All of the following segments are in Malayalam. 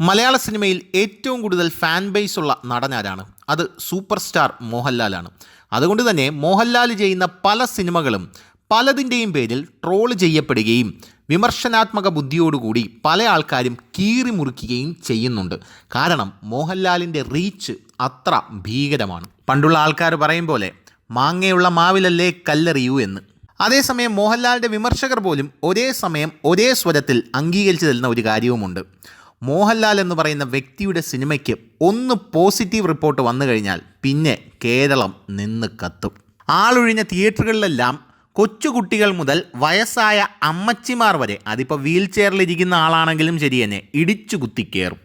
മലയാള സിനിമയിൽ ഏറ്റവും കൂടുതൽ ഫാൻ ബേസ് ഉള്ള നടനാരാണ് അത് സൂപ്പർ സ്റ്റാർ മോഹൻലാലാണ്. അതുകൊണ്ട് തന്നെ മോഹൻലാൽ ചെയ്യുന്ന പല സിനിമകളും പലതിന്റെയും പേരിൽ ട്രോൾ ചെയ്യപ്പെടുകയും വിമർശനാത്മക ബുദ്ധിയോടുകൂടി പല ആൾക്കാരും കീറി മുറിക്കുകയും ചെയ്യുന്നുണ്ട്. കാരണം മോഹൻലാലിന്റെ റീച്ച് അത്ര ഭീകരമാണ്. പണ്ടുള്ള ആൾക്കാർ പറയും പോലെ മാങ്ങയുള്ള മാവിലല്ലേ കല്ലെറിയൂ എന്ന്. അതേസമയം മോഹൻലാലിന്റെ വിമർശകർ പോലും ഒരേ സമയം ഒരേ സ്വരത്തിൽ അംഗീകരിച്ചു തരുന്ന ഒരു കാര്യവുമുണ്ട്. മോഹൻലാൽ എന്ന് പറയുന്ന വ്യക്തിയുടെ സിനിമയ്ക്ക് ഒന്ന് പോസിറ്റീവ് റിപ്പോർട്ട് വന്നു കഴിഞ്ഞാൽ പിന്നെ കേരളം നിന്ന് കത്തും. ആളൊഴിഞ്ഞ തിയേറ്ററുകളിലെല്ലാം കൊച്ചുകുട്ടികൾ മുതൽ വയസ്സായ അമ്മച്ചിമാർ വരെ അതിപ്പോൾ വീൽ ചെയറിലിരിക്കുന്ന ആളാണെങ്കിലും ശരി തന്നെ ഇടിച്ചു കുത്തിക്കയറും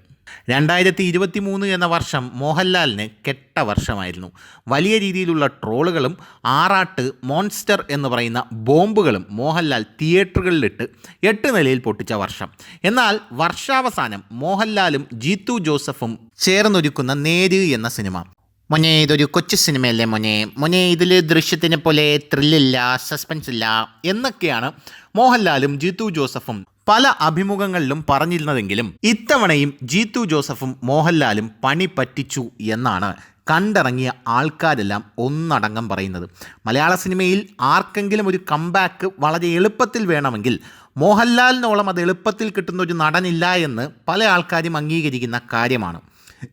രണ്ടായിരത്തി ഇരുപത്തി മൂന്ന് എന്ന വർഷം മോഹൻലാലിന് കെട്ട വർഷമായിരുന്നു. വലിയ രീതിയിലുള്ള ട്രോളുകളും ആറാട്ട് മോൺസ്റ്റർ എന്ന് പറയുന്ന ബോംബുകളും മോഹൻലാൽ തിയേറ്ററുകളിലിട്ട് എട്ട് നിലയിൽ പൊട്ടിച്ച വർഷം. എന്നാൽ വർഷാവസാനം മോഹൻലാലും ജീത്തു ജോസഫും ചേർന്നൊരുക്കുന്ന നേര് എന്ന സിനിമ. മൊനെ ഇതൊരു കൊച്ചു സിനിമയല്ലേ മൊനെ? മൊനെ ഇതിൽ ദൃശ്യത്തിനെ പോലെ ത്രില്ലില്ല സസ്പെൻസ് ഇല്ല എന്നൊക്കെയാണ് മോഹൻലാലും ജീത്തു ജോസഫും പല അഭിമുഖങ്ങളിലും പറഞ്ഞിരുന്നതെങ്കിലും ഇത്തവണയും ജീത്തു ജോസഫും മോഹൻലാലും പണി പറ്റിച്ചു എന്നാണ് കണ്ടിറങ്ങിയ ആൾക്കാരെല്ലാം ഒന്നടങ്കം പറയുന്നത്. മലയാള സിനിമയിൽ ആർക്കെങ്കിലും ഒരു കംബാക്ക് വളരെ എളുപ്പത്തിൽ വേണമെങ്കിൽ മോഹൻലാലിനോളം അത് എളുപ്പത്തിൽ കിട്ടുന്ന ഒരു നടനില്ല എന്ന് പല ആൾക്കാരും അംഗീകരിക്കുന്ന കാര്യമാണ്.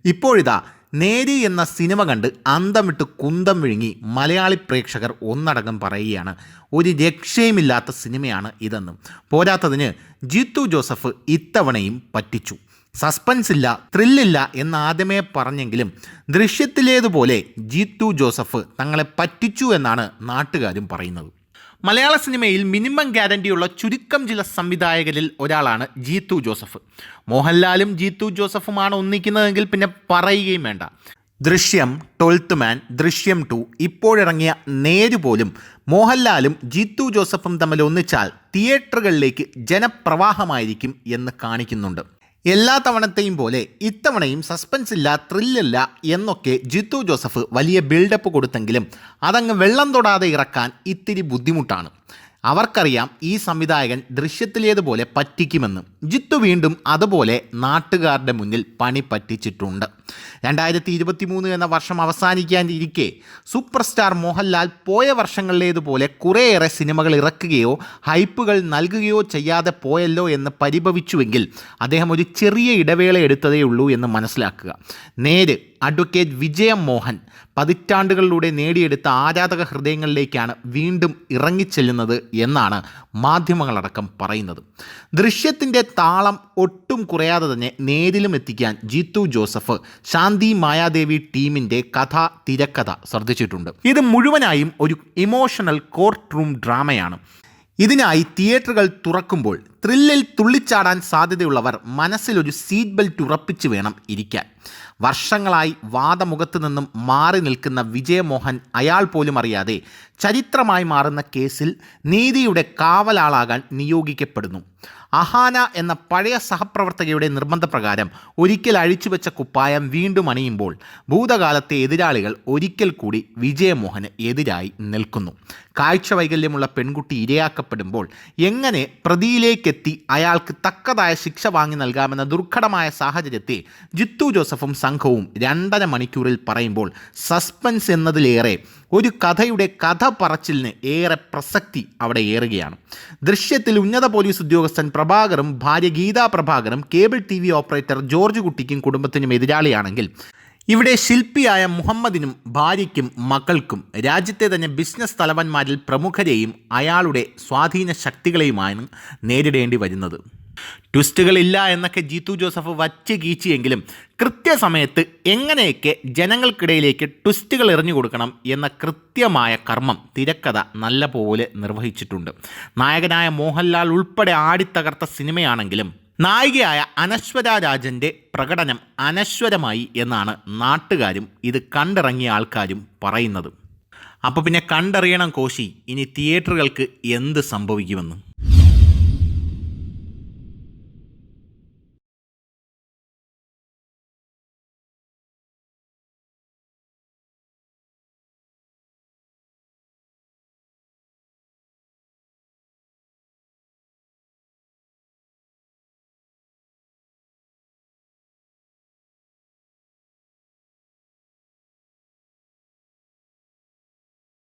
ഇപ്പോഴിതാ നേരി എന്ന സിനിമ കണ്ട് അന്തം വിട്ട് കുന്തം വിഴുങ്ങി മലയാളി പ്രേക്ഷകർ ഒന്നടങ്കം പറയുകയാണ്. ഒരു രക്ഷയുമില്ലാത്ത സിനിമയാണ് ഇതെന്നും. പോരാത്തതിന് ജിത്തു ജോസഫ് ഇത്തവണയും പറ്റിച്ചു. സസ്പെൻസ് ഇല്ല ത്രില്ലില്ല എന്ന് ആദ്യമേ പറഞ്ഞെങ്കിലും ദൃശ്യത്തിലേതുപോലെ ജിത്തു ജോസഫ് തങ്ങളെ പറ്റിച്ചു എന്നാണ് നാട്ടുകാരും പറയുന്നത്. മലയാള സിനിമയിൽ മിനിമം ഗ്യാരണ്ടിയുള്ള ചുരുക്കം ചില സംവിധായകരിൽ ഒരാളാണ് ജീത്തു ജോസഫ്. മോഹൻലാലും ജീത്തു ജോസഫുമാണ് ഒന്നിക്കുന്നതെങ്കിൽ പിന്നെ പറയുകയും വേണ്ട. ദൃശ്യം ട്വൽത്ത് മാൻ ദൃശ്യം ടു ഇപ്പോഴിറങ്ങിയ നേര് പോലും മോഹൻലാലും ജീത്തു ജോസഫും തമ്മിൽ ഒന്നിച്ചാൽ തിയേറ്ററുകളിലേക്ക് ജനപ്രവാഹമായിരിക്കും എന്ന് കാണിക്കുന്നുണ്ട്. എല്ലാ തവണത്തെയും പോലെ ഇത്തവണയും സസ്പെൻസ് ഇല്ല ത്രില്ലില്ല എന്നൊക്കെ ജിത്തു ജോസഫ് വലിയ ബിൽഡപ്പ് കൊടുത്തെങ്കിലും അതങ്ങ് വെള്ളം തൊടാതെ ഇറക്കാൻ ഇത്തിരി ബുദ്ധിമുട്ടാണ്. അവർക്കറിയാം ഈ സംവിധായകൻ ദൃശ്യത്തിലേതുപോലെ പറ്റിക്കുമെന്ന്. ജിത്തു വീണ്ടും അതുപോലെ നാട്ടുകാരുടെ മുന്നിൽ പണി പറ്റിച്ചിട്ടുണ്ട്. രണ്ടായിരത്തി ഇരുപത്തി മൂന്ന് എന്ന വർഷം അവസാനിക്കാനിരിക്കെ സൂപ്പർ സ്റ്റാർ മോഹൻലാൽ പോയ വർഷങ്ങളിലേതുപോലെ കുറേയേറെ സിനിമകൾ ഇറക്കുകയോ ഹൈപ്പുകൾ നൽകുകയോ ചെയ്യാതെ പോയല്ലോ എന്ന് പരിഭവിച്ചുവെങ്കിൽ അദ്ദേഹം ഒരു ചെറിയ ഇടവേള എടുത്തതേ ഉള്ളൂ എന്ന് മനസ്സിലാക്കുക. നേര് അഡ്വക്കേറ്റ് വിജയം മോഹൻ പതിറ്റാണ്ടുകളിലൂടെ നേടിയെടുത്ത ആരാധക ഹൃദയങ്ങളിലേക്കാണ് വീണ്ടും ഇറങ്ങിച്ചെല്ലുന്നത് എന്നാണ് മാധ്യമങ്ങളടക്കം പറയുന്നത്. ദൃശ്യത്തിന്റെ താളം ഒട്ടും കുറയാതെ തന്നെ നേരിലും എത്തിക്കാൻ ജീത്തു ജോസഫ് ശാന്തി മായാദേവി ടീമിന്റെ കഥ തിരക്കഥ ശ്രദ്ധിച്ചിട്ടുണ്ട്. ഇത് മുഴുവനായും ഒരു ഇമോഷണൽ കോർട്ട് റൂം ഡ്രാമയാണ്. ഇതിനായി തിയേറ്ററുകൾ തുറക്കുമ്പോൾ ത്രില്ലിൽ തുള്ളിച്ചാടാൻ സാധ്യതയുള്ളവർ മനസ്സിലൊരു സീറ്റ് ബെൽറ്റ് ഉറപ്പിച്ച് വേണം ഇരിക്കാൻ. വർഷങ്ങളായി വാദമുഖത്ത് നിന്നും മാറി നിൽക്കുന്ന വിജയമോഹൻ അയാൾ പോലും അറിയാതെ ചരിത്രമായി മാറുന്ന കേസിൽ നീതിയുടെ കാവലാളാകാൻ നിയോഗിക്കപ്പെടുന്നു. അഹാന എന്ന പഴയ സഹപ്രവർത്തകയുടെ നിർബന്ധപ്രകാരം ഒരിക്കൽ അഴിച്ചുവെച്ച കുപ്പായം വീണ്ടും അണിയുമ്പോൾ ഭൂതകാലത്തെ എതിരാളികൾ ഒരിക്കൽ കൂടി വിജയമോഹന് എതിരായി നിൽക്കുന്നു. കാഴ്ച വൈകല്യമുള്ള പെൺകുട്ടി ഇരയാക്കപ്പെടുമ്പോൾ എങ്ങനെ പ്രതിയിലേക്കെത്തി അയാൾക്ക് തക്കതായ ശിക്ഷ വാങ്ങി നൽകാമെന്ന ദുർഘടമായ സാഹചര്യത്തെ ജിത്തു ജോസഫും സംഘവും രണ്ടര മണിക്കൂറിൽ പറയുമ്പോൾ സസ്പെൻസ് എന്നതിലേറെ ഒരു കഥയുടെ കഥ പറച്ചിലിന് ഏറെ പ്രസക്തി അവിടെ ഏറുകയാണ്. ദൃശ്യത്തിൽ ഉന്നത പോലീസ് ഉദ്യോഗസ്ഥൻ പ്രഭാകറും ഭാര്യ Geetha പ്രഭാകറും cable T V operator George കുട്ടിക്കും കുടുംബത്തിനും എതിരാളിയാണെങ്കിൽ ഇവിടെ ശില്പിയായ മുഹമ്മദിനും ഭാര്യയ്ക്കും മക്കൾക്കും രാജ്യത്തെ തന്നെ ബിസിനസ് തലവന്മാരിൽ പ്രമുഖരെയും അയാളുടെ സ്വാധീന ശക്തികളെയുമാണ് നേരിടേണ്ടി വരുന്നത്. ട്വിസ്റ്റുകളില്ല എന്നൊക്കെ ജീത്തു ജോസഫ് വച്ച് കീച്ചിയെങ്കിലും കൃത്യസമയത്ത് എങ്ങനെയൊക്കെ ജനങ്ങൾക്കിടയിലേക്ക് ട്വിസ്റ്റുകൾ എറിഞ്ഞു കൊടുക്കണം എന്ന കൃത്യമായ കർമ്മം തിരക്കഥ നല്ല പോലെ നിർവഹിച്ചിട്ടുണ്ട്. നായകനായ മോഹൻലാൽ ഉൾപ്പെടെ ആടിത്തകർത്ത സിനിമയാണെങ്കിലും നായികയായ അനശ്വര രാജന്റെ പ്രകടനം അനശ്വരമായി എന്നാണ് നാട്ടുകാരും ഇത് കണ്ടിറങ്ങിയ ആൾക്കാരും പറയുന്നത്. അപ്പോൾ പിന്നെ കണ്ടറിയണം കോശി ഇനി തിയേറ്ററുകൾക്ക് എന്ത് സംഭവിക്കുമെന്ന്.